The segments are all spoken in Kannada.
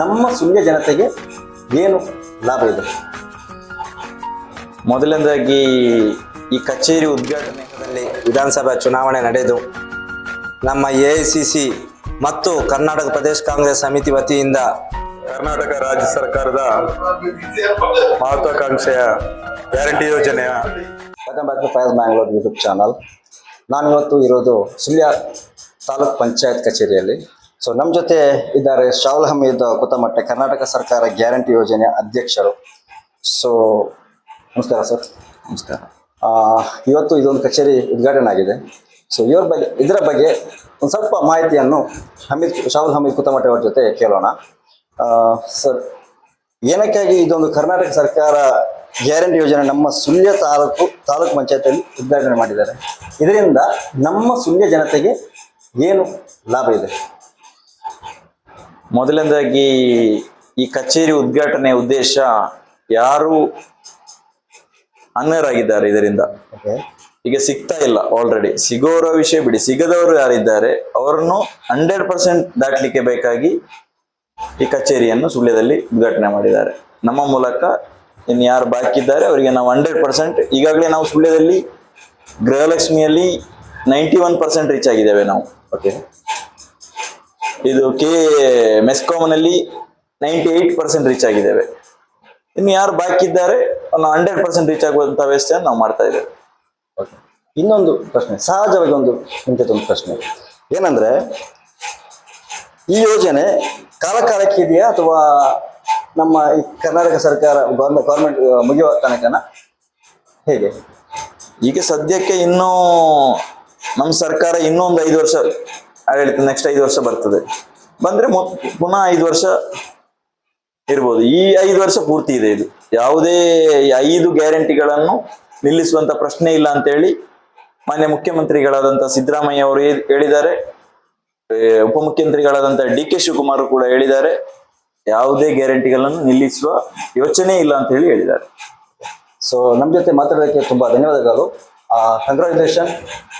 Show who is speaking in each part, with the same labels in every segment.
Speaker 1: ನಮ್ಮ ಸುಳ್ಯ ಜನತೆಗೆ ಏನು ಲಾಭ ಇದೆ?
Speaker 2: ಮೊದಲನೇದಾಗಿ ಈ ಕಚೇರಿ ಉದ್ಘಾಟನೆಯಲ್ಲಿ ವಿಧಾನಸಭಾ ಚುನಾವಣೆ ನಡೆದು ನಮ್ಮ ಎ ಐ ಸಿ ಸಿ ಮತ್ತು ಕರ್ನಾಟಕ ಪ್ರದೇಶ ಕಾಂಗ್ರೆಸ್ ಸಮಿತಿ ವತಿಯಿಂದ
Speaker 3: ಕರ್ನಾಟಕ ರಾಜ್ಯ ಸರ್ಕಾರದ ಮಹತ್ವಾಕಾಂಕ್ಷೆಯ ಗ್ಯಾರಂಟಿ ಯೋಜನೆಯ
Speaker 1: welcome back to Faiz Bangalore YouTube channel. ನಾನು ಇವತ್ತು ಇರೋದು ಸುಳ್ಯ ತಾಲೂಕ್ ಪಂಚಾಯತ್ ಕಚೇರಿಯಲ್ಲಿ. ಸೊ ನಮ್ಮ ಜೊತೆ ಇದ್ದಾರೆ ಶಾಹುಲ್ ಹಮೀದ್ ಕುತಮಟ್ಟೆ ಕರ್ನಾಟಕ ಸರ್ಕಾರ ಗ್ಯಾರಂಟಿ ಯೋಜನೆ ಅಧ್ಯಕ್ಷರು. ಸೊ ನಮಸ್ಕಾರ ಸರ್.
Speaker 2: ನಮಸ್ಕಾರ.
Speaker 1: ಇವತ್ತು ಇದೊಂದು ಕಚೇರಿ ಉದ್ಘಾಟನೆ ಆಗಿದೆ. ಸೊ ಇವ್ರ ಬಗ್ಗೆ ಇದರ ಬಗ್ಗೆ ಒಂದು ಸ್ವಲ್ಪ ಮಾಹಿತಿಯನ್ನು ಹಮೀದ್ ಶಾಹುಲ್ ಹಮೀದ್ ಕುತಮಟ್ಟೆ ಅವ್ರ ಜೊತೆ ಕೇಳೋಣ. ಸರ್ ಏನಕ್ಕಾಗಿ ಇದೊಂದು ಕರ್ನಾಟಕ ಸರ್ಕಾರ ಗ್ಯಾರಂಟಿ ಯೋಜನೆ ನಮ್ಮ ಸುಳ್ಯ ತಾಲೂಕು ತಾಲೂಕು ಪಂಚಾಯತಿಯಲ್ಲಿ ಉದ್ಘಾಟನೆ ಮಾಡಿದ್ದಾರೆ? ಇದರಿಂದ ನಮ್ಮ ಸುಳ್ಯ ಜನತೆಗೆ ಏನು ಲಾಭ ಇದೆ?
Speaker 2: ಮೊದಲನೇದಾಗಿ ಈ ಕಚೇರಿ ಉದ್ಘಾಟನೆ ಉದ್ದೇಶ ಯಾರು ಅನ್ಯರಾಗಿದ್ದಾರೆ ಇದರಿಂದ. ಈಗ ಸಿಗ್ತಾ ಇಲ್ಲ ಆಲ್ರೆಡಿ ಸಿಗೋರ ವಿಷಯ ಬಿಡಿ. ಸಿಗದವರು ಯಾರಿದ್ದಾರೆ ಅವರನ್ನು ಹಂಡ್ರೆಡ್ ಪರ್ಸೆಂಟ್ ದಾಟಲಿಕ್ಕೆ ಬೇಕಾಗಿ ಈ ಕಚೇರಿಯನ್ನು ಸುಳ್ಯದಲ್ಲಿ ಉದ್ಘಾಟನೆ ಮಾಡಿದ್ದಾರೆ. ನಮ್ಮ ಮೂಲಕ ಇನ್ನು ಯಾರು ಬಾಕಿ ಇದ್ದಾರೆ ಅವರಿಗೆ ನಾವು ಹಂಡ್ರೆಡ್ ಪರ್ಸೆಂಟ್ ಈಗಾಗಲೇ ನಾವು ಸುಳ್ಯದಲ್ಲಿ ಗೃಹಲಕ್ಷ್ಮಿಯಲ್ಲಿ ನೈಂಟಿ ಒನ್ ಪರ್ಸೆಂಟ್ ರೀಚ್ ಆಗಿದ್ದೇವೆ ನಾವು.
Speaker 1: ಓಕೆ.
Speaker 2: ಇದು ಕೆ ಮೆಸ್ಕಾಮ್ನಲ್ಲಿ ನೈಂಟಿ ಏಟ್ ಪರ್ಸೆಂಟ್ ರೀಚ್ ಆಗಿದ್ದೇವೆ. ಇನ್ನು ಯಾರು ಬಾಕಿ ಇದ್ದಾರೆ? ಹಂಡ್ರೆಡ್ ಪರ್ಸೆಂಟ್ ರೀಚ್ ಆಗುವಂಥ ವ್ಯವಸ್ಥೆಯನ್ನು ನಾವು ಮಾಡ್ತಾ ಇದ್ದೇವೆ.
Speaker 1: ಇನ್ನೊಂದು ಪ್ರಶ್ನೆ ಸಹಜವಾಗಿ ಒಂದು ಇಂಥದ್ದೊಂದು ಪ್ರಶ್ನೆ. ಏನಂದ್ರೆ ಈ ಯೋಜನೆ ಕಾಲ ಕಾಲಕ್ಕೆ ಇದೆಯಾ ಅಥವಾ ನಮ್ಮ ಈ ಕರ್ನಾಟಕ ಸರ್ಕಾರ ಗೌರ್ಮೆಂಟ್ ಗೌರ್ಮೆಂಟ್ ಮುಗಿಯುವ ತನಕನ? ಹೇಗೆ?
Speaker 2: ಈಗ ಸದ್ಯಕ್ಕೆ ಇನ್ನೂ ನಮ್ಮ ಸರ್ಕಾರ ಇನ್ನೂ ಒಂದು ಐದು ವರ್ಷ ಆಡಳಿತ ನೆಕ್ಸ್ಟ್ ಐದು ವರ್ಷ ಬರ್ತದೆ. ಬಂದ್ರೆ ಪುನಃ ಐದು ವರ್ಷ ಇರ್ಬೋದು. ಈ ಐದು ವರ್ಷ ಪೂರ್ತಿ ಇದೆ ಇದು. ಯಾವುದೇ ಐದು ಗ್ಯಾರಂಟಿಗಳನ್ನು ನಿಲ್ಲಿಸುವಂತ ಪ್ರಶ್ನೆ ಇಲ್ಲ ಅಂತ ಹೇಳಿ ಮಾನ್ಯ ಮುಖ್ಯಮಂತ್ರಿಗಳಾದಂತ ಸಿದ್ದರಾಮಯ್ಯ ಅವರು ಹೇಳಿದ್ದಾರೆ. ಉಪಮುಖ್ಯಮಂತ್ರಿಗಳಾದಂತಹ ಡಿ ಕೆ ಶಿವಕುಮಾರ್ ಕೂಡ ಹೇಳಿದ್ದಾರೆ. ಯಾವುದೇ ಗ್ಯಾರಂಟಿಗಳನ್ನು ನಿಲ್ಲಿಸುವ ಯೋಚನೆ ಇಲ್ಲ ಅಂತ ಹೇಳಿ ಹೇಳಿದ್ದಾರೆ.
Speaker 1: ಸೊ ನಮ್ಮ ಜೊತೆ ಮಾತಾಡೋದಕ್ಕೆ ತುಂಬಾ ಧನ್ಯವಾದಗಳು. ಕಂಗ್ರಾಚುಲೇಷನ್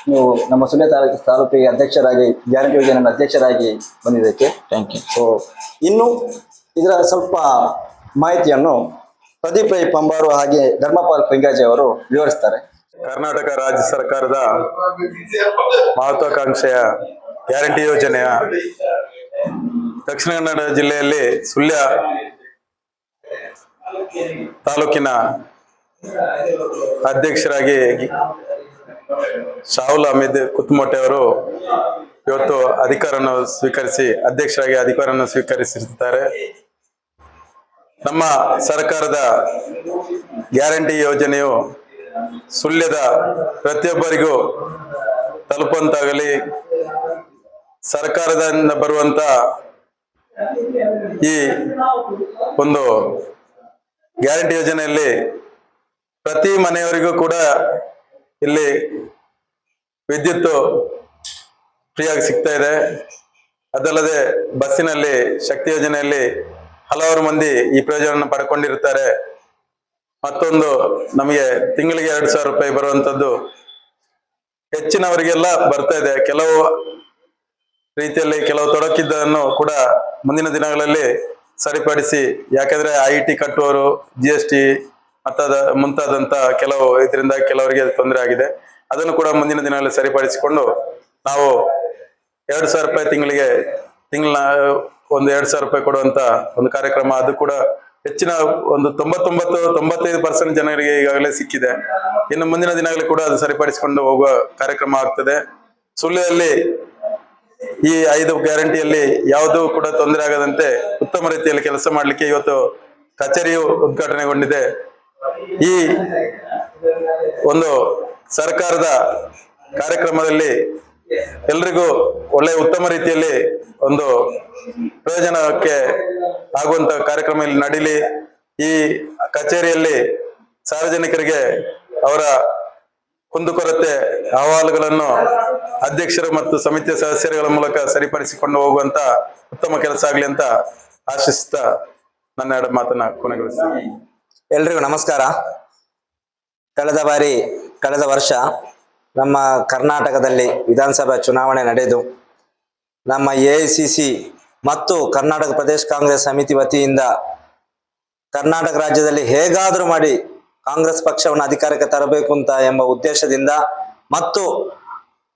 Speaker 1: ನೀವು ನಮ್ಮ ಸುಳ್ಯ ತಾಲೂಕು ತಾಲೂಕಿಗೆ ಅಧ್ಯಕ್ಷರಾಗಿ ಗ್ಯಾರಂಟಿ ಯೋಜನೆ ಅಧ್ಯಕ್ಷರಾಗಿ ಬಂದಿದ್ದಕ್ಕೆ
Speaker 2: ಥ್ಯಾಂಕ್ ಯು
Speaker 1: ಸೊ ಇನ್ನು ಇದರ ಸ್ವಲ್ಪ ಮಾಹಿತಿಯನ್ನು ಪ್ರದೀಪ್ ರೈ ಪಂಬಾರು ಹಾಗೆ ಧರ್ಮಪಾಲ್ ಪಿಂಗಾಜಿ ಅವರು ವಿವರಿಸ್ತಾರೆ.
Speaker 3: ಕರ್ನಾಟಕ ರಾಜ್ಯ ಸರ್ಕಾರದ ಮಹತ್ವಾಕಾಂಕ್ಷೆಯ ಗ್ಯಾರಂಟಿ ಯೋಜನೆಯ ದಕ್ಷಿಣ ಕನ್ನಡ ಜಿಲ್ಲೆಯಲ್ಲಿ ಸುಳ್ಯ ತಾಲೂಕಿನ ಅಧ್ಯಕ್ಷರಾಗಿ ಶಾಹುಲ್ ಅಹಮದ್ ಕುತ್ಮೋಟೆ ಅವರು ಇವತ್ತು ಅಧಿಕಾರವನ್ನು ಸ್ವೀಕರಿಸಿ, ಅಧ್ಯಕ್ಷರಾಗಿ ಅಧಿಕಾರವನ್ನು ಸ್ವೀಕರಿಸಿರುತ್ತಾರೆ ನಮ್ಮ ಸರ್ಕಾರದ ಗ್ಯಾರಂಟಿ ಯೋಜನೆಯು ಸುಳ್ಯದ ಪ್ರತಿಯೊಬ್ಬರಿಗೂ ತಲುಪುವಂತಾಗಲಿ, ಸರ್ಕಾರದಿಂದ ಬರುವಂತ ಈ ಒಂದು ಗ್ಯಾರಂಟಿ ಯೋಜನೆಯಲ್ಲಿ ಪ್ರತಿ ಮನೆಯವರಿಗೂ ಕೂಡ ಇಲ್ಲಿ ವಿದ್ಯುತ್ ಫ್ರೀಯಾಗಿ ಸಿಗ್ತಾ ಇದೆ. ಅದಲ್ಲದೆ ಬಸ್ಸಿನಲ್ಲಿ, ಶಕ್ತಿ ಯೋಜನೆಯಲ್ಲಿ ಹಲವಾರು ಮಂದಿ ಈ ಪ್ರಯೋಜನವನ್ನು ಪಡ್ಕೊಂಡಿರ್ತಾರೆ ಮತ್ತೊಂದು ನಮಗೆ ತಿಂಗಳಿಗೆ ಎರಡು ಸಾವಿರ ರೂಪಾಯಿ ಬರುವಂಥದ್ದು ಹೆಚ್ಚಿನವರಿಗೆಲ್ಲ ಬರ್ತಾ ಇದೆ. ಕೆಲವು ರೀತಿಯಲ್ಲಿ ಕೆಲವು ತೊಡಕಿದ್ದನ್ನು ಕೂಡ ಮುಂದಿನ ದಿನಗಳಲ್ಲಿ ಸರಿಪಡಿಸಿ, ಯಾಕಂದ್ರೆ ಐ ಟಿ ಕಟ್ಟುವವರು, ಜಿ ಎಸ್ ಟಿ ಮತ್ತಾದ ಮುಂತಾದಂತ ಕೆಲವು ಇದರಿಂದ ಕೆಲವರಿಗೆ ತೊಂದರೆ ಆಗಿದೆ. ಅದನ್ನು ಕೂಡ ಮುಂದಿನ ದಿನಗಳಲ್ಲಿ ಸರಿಪಡಿಸಿಕೊಂಡು ನಾವು ಎರಡು ಸಾವಿರ ರೂಪಾಯಿ ತಿಂಗಳಿಗೆ ತಿಂಗಳ ಒಂದು ಎರಡು ಸಾವಿರ ರೂಪಾಯಿ ಕೊಡುವಂತ ಒಂದು ಕಾರ್ಯಕ್ರಮ ಅದು ಕೂಡ ಹೆಚ್ಚಿನ ಒಂದು ತೊಂಬತ್ತೊಂಬತ್ತು, ತೊಂಬತ್ತೈದು ಪರ್ಸೆಂಟ್ ಜನರಿಗೆ ಈಗಾಗಲೇ ಸಿಕ್ಕಿದೆ. ಇನ್ನು ಮುಂದಿನ ದಿನಗಳಲ್ಲಿ ಕೂಡ ಅದು ಸರಿಪಡಿಸಿಕೊಂಡು ಹೋಗುವ ಕಾರ್ಯಕ್ರಮ ಆಗ್ತದೆ. ಸುಳ್ಯದಲ್ಲಿ ಈ ಐದು ಗ್ಯಾರಂಟಿಯಲ್ಲಿ ಯಾವುದೂ ಕೂಡ ತೊಂದರೆ ಆಗದಂತೆ ಉತ್ತಮ ರೀತಿಯಲ್ಲಿ ಕೆಲಸ ಮಾಡಲಿಕ್ಕೆ ಇವತ್ತು ಕಚೇರಿಯು ಉದ್ಘಾಟನೆಗೊಂಡಿದೆ. ಈ ಒಂದು ಸರ್ಕಾರದ ಕಾರ್ಯಕ್ರಮದಲ್ಲಿ ಎಲ್ರಿಗೂ ಒಳ್ಳೆ ಉತ್ತಮ ರೀತಿಯಲ್ಲಿ ಒಂದು ಪ್ರಯೋಜನಕ್ಕೆ ಆಗುವಂತ ಕಾರ್ಯಕ್ರಮ ಇಲ್ಲಿ ನಡೀಲಿ. ಈ ಕಚೇರಿಯಲ್ಲಿ ಸಾರ್ವಜನಿಕರಿಗೆ ಅವರ ಕುಂದುಕೊರತೆ ಅಹವಾಲುಗಳನ್ನು ಅಧ್ಯಕ್ಷರು ಮತ್ತು ಸಮಿತಿಯ ಸದಸ್ಯರುಗಳ ಮೂಲಕ ಸರಿಪಡಿಸಿಕೊಂಡು ಹೋಗುವಂತ ಉತ್ತಮ ಕೆಲಸ ಆಗಲಿ ಅಂತ ಆಶಿಸುತ್ತಾ ನನ್ನ ಎರಡು ಮಾತನ್ನ ಕೊನೆಗೊಳಿಸ್ತೀನಿ.
Speaker 2: ಎಲ್ರಿಗೂ ನಮಸ್ಕಾರ. ಕಳೆದ ಬಾರಿ, ಕಳೆದ ವರ್ಷ ನಮ್ಮ ಕರ್ನಾಟಕದಲ್ಲಿ ವಿಧಾನಸಭಾ ಚುನಾವಣೆ ನಡೆದು, ನಮ್ಮ ಎ
Speaker 4: ಮತ್ತು ಕರ್ನಾಟಕ ಪ್ರದೇಶ ಕಾಂಗ್ರೆಸ್ ಸಮಿತಿ ವತಿಯಿಂದ ಕರ್ನಾಟಕ ರಾಜ್ಯದಲ್ಲಿ ಹೇಗಾದರೂ ಮಾಡಿ ಕಾಂಗ್ರೆಸ್ ಪಕ್ಷವನ್ನು ಅಧಿಕಾರಕ್ಕೆ ತರಬೇಕು ಅಂತ ಎಂಬ ಉದ್ದೇಶದಿಂದ ಮತ್ತು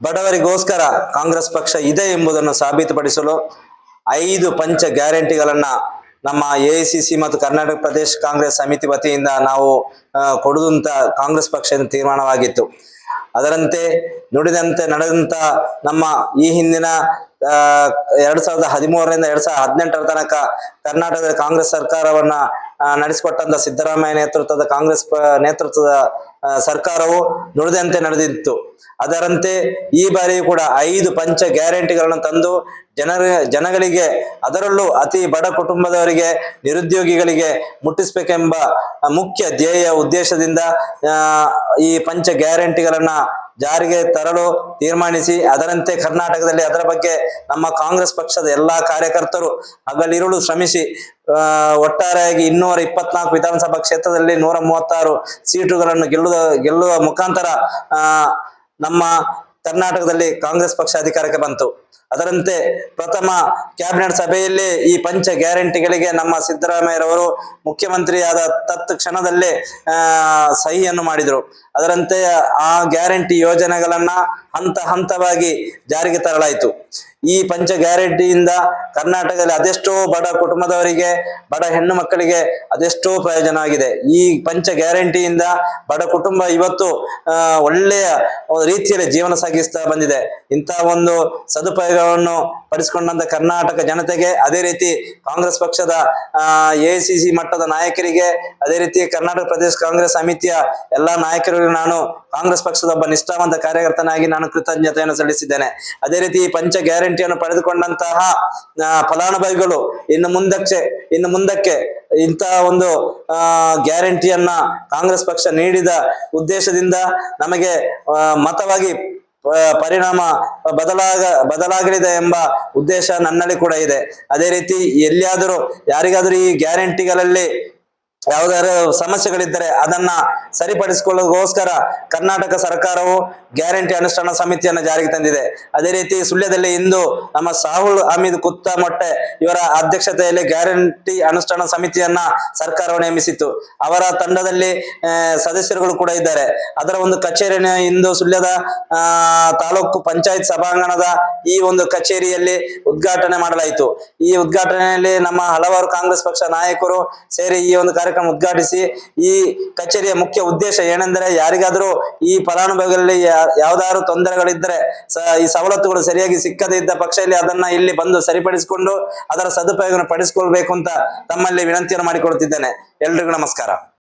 Speaker 4: ಬಡವರಿಗೋಸ್ಕರ ಕಾಂಗ್ರೆಸ್ ಪಕ್ಷ ಇದೆ ಎಂಬುದನ್ನು ಸಾಬೀತುಪಡಿಸಲು ಐದು ಪಂಚ ಗ್ಯಾರಂಟಿಗಳನ್ನ ನಮ್ಮ ಎ ಮತ್ತು ಕರ್ನಾಟಕ ಪ್ರದೇಶ ಕಾಂಗ್ರೆಸ್ ಸಮಿತಿ ವತಿಯಿಂದ ನಾವು ಕೊಡುವಂತ ಕಾಂಗ್ರೆಸ್ ಪಕ್ಷದ ತೀರ್ಮಾನವಾಗಿತ್ತು. ಅದರಂತೆ ನುಡಿದಂತೆ ನಡೆದಂತ ನಮ್ಮ ಈ ಹಿಂದಿನ ಎರಡ್ ಸಾವಿರದ ಹದಿಮೂರರಿಂದ ಎರಡ್ ಸಾವಿರದ ಹದಿನೆಂಟರ ತನಕ ಕರ್ನಾಟಕದ ಕಾಂಗ್ರೆಸ್ ಸರ್ಕಾರವನ್ನ ನಡೆಸಿಕೊಟ್ಟಂತ ಸಿದ್ದರಾಮಯ್ಯ ನೇತೃತ್ವದ ಕಾಂಗ್ರೆಸ್ ನೇತೃತ್ವದ ಸರ್ಕಾರವು ನುಡಿದಂತೆ ನಡೆದಿತ್ತು. ಅದರಂತೆ ಈ ಬಾರಿಯೂ ಕೂಡ ಐದು ಪಂಚ ಗ್ಯಾರಂಟಿಗಳನ್ನು ತಂದು ಜನರ, ಜನಗಳಿಗೆ ಅದರಲ್ಲೂ ಅತಿ ಬಡ ಕುಟುಂಬದವರಿಗೆ, ನಿರುದ್ಯೋಗಿಗಳಿಗೆ ಮುಟ್ಟಿಸಬೇಕೆಂಬ ಮುಖ್ಯ ಧ್ಯೇಯ ಉದ್ದೇಶದಿಂದ ಈ ಪಂಚ ಗ್ಯಾರಂಟಿಗಳನ್ನ ಜಾರಿಗೆ ತರಲು ತೀರ್ಮಾನಿಸಿ, ಅದರಂತೆ ಕರ್ನಾಟಕದಲ್ಲಿ ಅದರ ಬಗ್ಗೆ ನಮ್ಮ ಕಾಂಗ್ರೆಸ್ ಪಕ್ಷದ ಎಲ್ಲಾ ಕಾರ್ಯಕರ್ತರು ಹಗಲಿರುಳು ಶ್ರಮಿಸಿ ಒಟ್ಟಾರೆಯಾಗಿ ಇನ್ನೂರ ಇಪ್ಪತ್ನಾಲ್ಕು ವಿಧಾನಸಭಾ ಕ್ಷೇತ್ರದಲ್ಲಿ ನೂರ ಮೂವತ್ತಾರು ಸೀಟುಗಳನ್ನು ಗೆಲ್ಲುವ ಗೆಲ್ಲುವ ಮುಖಾಂತರ ನಮ್ಮ ಕರ್ನಾಟಕದಲ್ಲಿ ಕಾಂಗ್ರೆಸ್ ಪಕ್ಷ ಅಧಿಕಾರಕ್ಕೆ ಬಂತು. ಅದರಂತೆ ಪ್ರಥಮ ಕ್ಯಾಬಿನೆಟ್ ಸಭೆಯಲ್ಲಿ ಈ ಪಂಚ ಗ್ಯಾರಂಟಿಗಳಿಗೆ ನಮ್ಮ ಸಿದ್ದರಾಮಯ್ಯರವರು ಮುಖ್ಯಮಂತ್ರಿಯಾದ ತತ್ ಕ್ಷಣದಲ್ಲೇ ಸಹಿಯನ್ನು ಮಾಡಿದರು. ಅದರಂತೆ ಆ ಗ್ಯಾರಂಟಿ ಯೋಜನೆಗಳನ್ನ ಹಂತ ಹಂತವಾಗಿ ಜಾರಿಗೆ ತರಲಾಯಿತು. ಈ ಪಂಚ ಗ್ಯಾರಂಟಿಯಿಂದ ಕರ್ನಾಟಕದಲ್ಲಿ ಅದೆಷ್ಟೋ ಬಡ ಕುಟುಂಬದವರಿಗೆ, ಬಡ ಹೆಣ್ಣು ಮಕ್ಕಳಿಗೆ ಅದೆಷ್ಟೋ ಪ್ರಯೋಜನ ಆಗಿದೆ. ಈ ಪಂಚ ಗ್ಯಾರಂಟಿಯಿಂದ ಬಡ ಕುಟುಂಬ ಇವತ್ತು ಒಳ್ಳೆಯ ರೀತಿಯಲ್ಲಿ ಜೀವನ ಸಾಗಿಸ್ತಾ ಬಂದಿದೆ. ಇಂತಹ ಒಂದು ಸದುಪಯೋಗವನ್ನು ಪಡಿಸಿಕೊಂಡಂತ ಕರ್ನಾಟಕ ಜನತೆಗೆ, ಅದೇ ರೀತಿ ಕಾಂಗ್ರೆಸ್ ಪಕ್ಷದ ಎಐಸಿಸಿ ಮಟ್ಟದ ನಾಯಕರಿಗೆ, ಅದೇ ರೀತಿ ಕರ್ನಾಟಕ ಪ್ರದೇಶ ಕಾಂಗ್ರೆಸ್ ಸಮಿತಿಯ ಎಲ್ಲಾ ನಾಯಕರಿಗೂ ನಾನು ಕಾಂಗ್ರೆಸ್ ಪಕ್ಷದ ಒಬ್ಬ ನಿಷ್ಠಾವಂತ ಕಾರ್ಯಕರ್ತನಾಗಿ ನಾನು ಕೃತಜ್ಞತೆಯನ್ನು ಸಲ್ಲಿಸಿದ್ದೇನೆ. ಅದೇ ರೀತಿ ಈ ಪಂಚ ಗ್ಯಾರಂಟಿಯನ್ನು ಪಡೆದುಕೊಂಡಂತಹ ಫಲಾನುಭವಿಗಳು ಇನ್ನು ಮುಂದಕ್ಕೆ ಇನ್ನು ಮುಂದಕ್ಕೆ ಇಂತಹ ಒಂದು ಗ್ಯಾರಂಟಿಯನ್ನ ಕಾಂಗ್ರೆಸ್ ಪಕ್ಷ ನೀಡಿದ ಉದ್ದೇಶದಿಂದ ನಮಗೆ ಮತವಾಗಿ ಪರಿಣಾಮ ಬದಲಾಗ, ಬದಲಾಗಲಿದೆ ಎಂಬ ಉದ್ದೇಶ ನನ್ನಲ್ಲಿ ಕೂಡ ಇದೆ. ಅದೇ ರೀತಿ ಎಲ್ಲಿಯಾದರೂ, ಯಾರಿಗಾದರೂ ಈ ಗ್ಯಾರಂಟಿಗಳಲ್ಲಿ ಯಾವುದಾದ್ರು ಸಮಸ್ಯೆಗಳಿದ್ದರೆ ಅದನ್ನ ಸರಿಪಡಿಸಿಕೊಳ್ಳೋದಕ್ಕೋಸ್ಕರ ಕರ್ನಾಟಕ ಸರ್ಕಾರವು ಗ್ಯಾರಂಟಿ ಅನುಷ್ಠಾನ ಸಮಿತಿಯನ್ನು ಜಾರಿಗೆ ತಂದಿದೆ. ಅದೇ ರೀತಿ ಸುಳ್ಯದಲ್ಲಿ ಇಂದು ನಮ್ಮ ಸಾಹುಲ್ ಹಮೀದ್ ಕುತ್ತ ಮೊಟ್ಟೆ ಇವರ ಅಧ್ಯಕ್ಷತೆಯಲ್ಲಿ ಗ್ಯಾರಂಟಿ ಅನುಷ್ಠಾನ ಸಮಿತಿಯನ್ನ ಸರ್ಕಾರವು ನೇಮಿಸಿತ್ತು. ಅವರ ತಂಡದಲ್ಲಿ ಸದಸ್ಯರುಗಳು ಕೂಡ ಇದ್ದಾರೆ. ಅದರ ಒಂದು ಕಚೇರಿಯನ್ನು ಇಂದು ಸುಳ್ಯದ ತಾಲೂಕು ಪಂಚಾಯತ್ ಸಭಾಂಗಣದ ಈ ಒಂದು ಕಚೇರಿಯಲ್ಲಿ ಉದ್ಘಾಟನೆ ಮಾಡಲಾಯಿತು. ಈ ಉದ್ಘಾಟನೆಯಲ್ಲಿ ನಮ್ಮ ಹಲವಾರು ಕಾಂಗ್ರೆಸ್ ಪಕ್ಷ ನಾಯಕರು ಸೇರಿ ಈ ಒಂದು ಕಾರ್ಯಕ್ರಮ ಉದ್ಘಾಟಿಸಿ, ಈ ಕಚೇರಿಯ ಮುಖ್ಯ ಉದ್ದೇಶ ಏನೆಂದರೆ ಯಾರಿಗಾದರೂ ಈ ಫಲಾನುಭವಿಗಳಲ್ಲಿ ಯಾವ್ದಾದ್ರು ತೊಂದರೆಗಳಿದ್ದರೆ ಈ ಸವಲತ್ತುಗಳು ಸರಿಯಾಗಿ ಸಿಕ್ಕದೇ ಇದ್ದ ಪಕ್ಷದಲ್ಲಿ ಅದನ್ನ ಇಲ್ಲಿ ಬಂದು ಸರಿಪಡಿಸಿಕೊಂಡು ಅದರ ಸದುಪಯೋಗ ಪಡಿಸಿಕೊಳ್ಬೇಕು ಅಂತ ತಮ್ಮಲ್ಲಿ ವಿನಂತಿಯನ್ನು ಮಾಡಿಕೊಳ್ತಿದ್ದೇನೆ ಎಲ್ರಿಗೂ ನಮಸ್ಕಾರ.